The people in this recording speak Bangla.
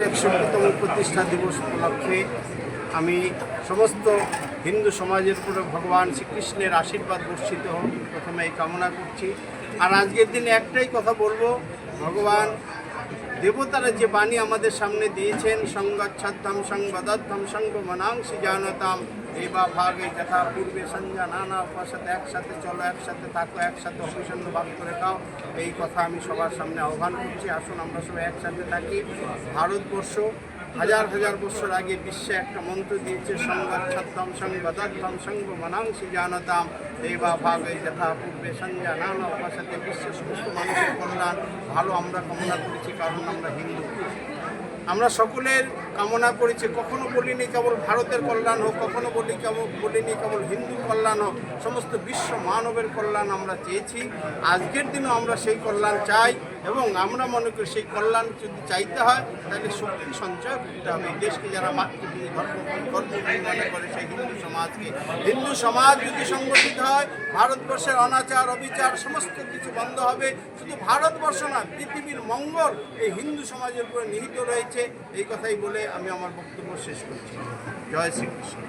একশোতম প্রতিষ্ঠা দিবস উপলক্ষে আমি সমস্ত হিন্দু সমাজের উপরে ভগবান শ্রীকৃষ্ণের আশীর্বাদ বর্ষিত হোক, প্রথমে এই কামনা করছি। আর আজকের দিনে একটাই কথা বলব, ভগবান দেবতারা যে বাণী আমাদের সামনে দিয়েছেন সংগচ্ছাধ্যাম সংবাদাধ্যাম সঙ্গ মনাংশী জানতাম, এই বা ভাগে যথা পূর্বে সঞ্জা নানা উপাসাতে একসাথে চলো, একসাথে থাকো, একসাথে অভিসন্ন ভাগ করে খাও। এই কথা আমি সবার সামনে আহ্বান করছি। আসুন আমরা সবাই একসাথে থাকি। ভারতবর্ষ হাজার হাজার বছর আগে বিশ্বে একটা মন্ত্র দিয়েছে সংগচ্ছাধ্যাম সংবাদাধ্যাম সঙ্গ মনাংশি জানতাম এই বা ভাবে যথা পূর্বে সঞ্জা নানা ভাষাতে বিশ্বের সমস্ত মানুষের কল্যাণ, ভালো আমরা কামনা করেছি, কারণ আমরা হিন্দু। আমরা সকলের কামনা করেছি, কখনো বলিনি কেবল ভারতের কল্যাণ হোক, কখনো বলি কেবল, বলিনি কেবল হিন্দু কল্যাণ হোক, সমস্ত বিশ্ব মানবের কল্যাণ আমরা চেয়েছি। আজকের দিনও আমরা সেই কল্যাণ চাই এবং আমরা মনে করি সেই কল্যাণ যদি চাইতে হয়, তাহলে শক্তি সঞ্চয় করতে হবে। দেশকে যারা মাতৃভূমি কর্মভূমি মনে করে সেই হিন্দু সমাজকে। হিন্দু সমাজ যদি সংগঠিত হয় ভারতবর্ষের অনাচার, অবিচার, সমস্ত কিছু বন্ধ হবে। শুধু ভারতবর্ষ না, পৃথিবীর মঙ্গল এই হিন্দু সমাজের উপরে নিহিত রয়েছে। এই কথাই বলে আমি আমার বক্তব্য শেষ করছি। জয় শ্রীকৃষ্ণ।